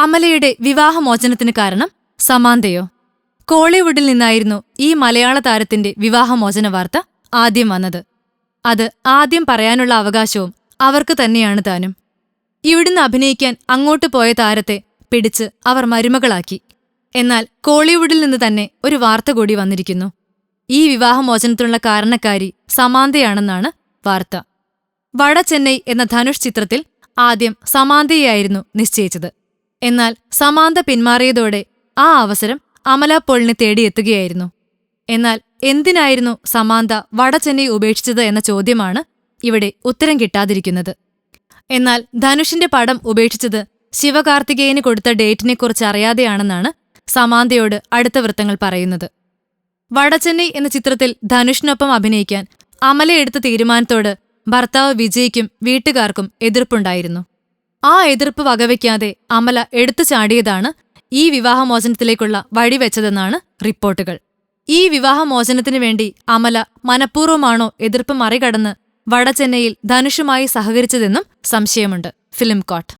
അമലയുടെ വിവാഹമോചനത്തിന് കാരണം സമാന്തയോ? കോളിവുഡിൽ നിന്നായിരുന്നു ഈ മലയാള താരത്തിന്റെ വിവാഹമോചന വാർത്ത ആദ്യം വന്നത്. അത് ആദ്യം പറയാനുള്ള അവകാശവും അവർക്ക് തന്നെയാണ് താനും. ഇവിടുന്ന് അഭിനയിക്കാൻ അങ്ങോട്ട് പോയ താരത്തെ പിടിച്ച് അവർ മരുമകളാക്കി. എന്നാൽ കോളിവുഡിൽ നിന്ന് തന്നെ ഒരു വാർത്ത കൂടി വന്നിരിക്കുന്നു. ഈ വിവാഹമോചനത്തിനുള്ള കാരണക്കാരി സമാന്തയാണെന്നാണ് വാർത്ത. വട ചെന്നൈ എന്ന ധനുഷ് ചിത്രത്തിൽ ആദ്യം സമാന്തയായിരുന്നു നിശ്ചയിച്ചത്. എന്നാൽ സമാന്ത പിന്മാറിയതോടെ ആ അവസരം അമല പോളിനെ തേടിയെത്തുകയായിരുന്നു എന്നാൽ എന്തിനായിരുന്നു സമാന്ത വട ചെന്നൈ ഉപേക്ഷിച്ചത് എന്ന ചോദ്യമാണ് ഇവിടെ ഉത്തരം കിട്ടാതിരിക്കുന്നത്. എന്നാൽ ധനുഷിന്റെ പടം ഉപേക്ഷിച്ചത് ശിവകാർത്തികേയന് കൊടുത്ത ഡേറ്റിനെക്കുറിച്ച് അറിയാതെയാണെന്നാണ് സമാന്തയോട് അടുത്ത വൃത്തങ്ങൾ പറയുന്നത്. വടചെന്നൈ എന്ന ചിത്രത്തിൽ ധനുഷിനൊപ്പം അഭിനയിക്കാൻ അമല എടുത്ത തീരുമാനത്തോട് ഭർത്താവ് വിജയ്ക്കും വീട്ടുകാർക്കും എതിർപ്പുണ്ടായിരുന്നു. ആ എതിർപ്പ് വകവയ്ക്കാതെ അമല എടുത്തു ചാടിയതാണ് ഈ വിവാഹമോചനത്തിലേക്കുള്ള വഴിവെച്ചതെന്നാണ് റിപ്പോർട്ടുകൾ. ഈ വിവാഹമോചനത്തിനു വേണ്ടി അമല മനഃപൂർവമാണോ എതിർപ്പ് മറികടന്ന് വടചെന്നൈയിൽ ധനുഷുമായി സഹകരിച്ചതെന്നും സംശയമുണ്ട്. Film coat.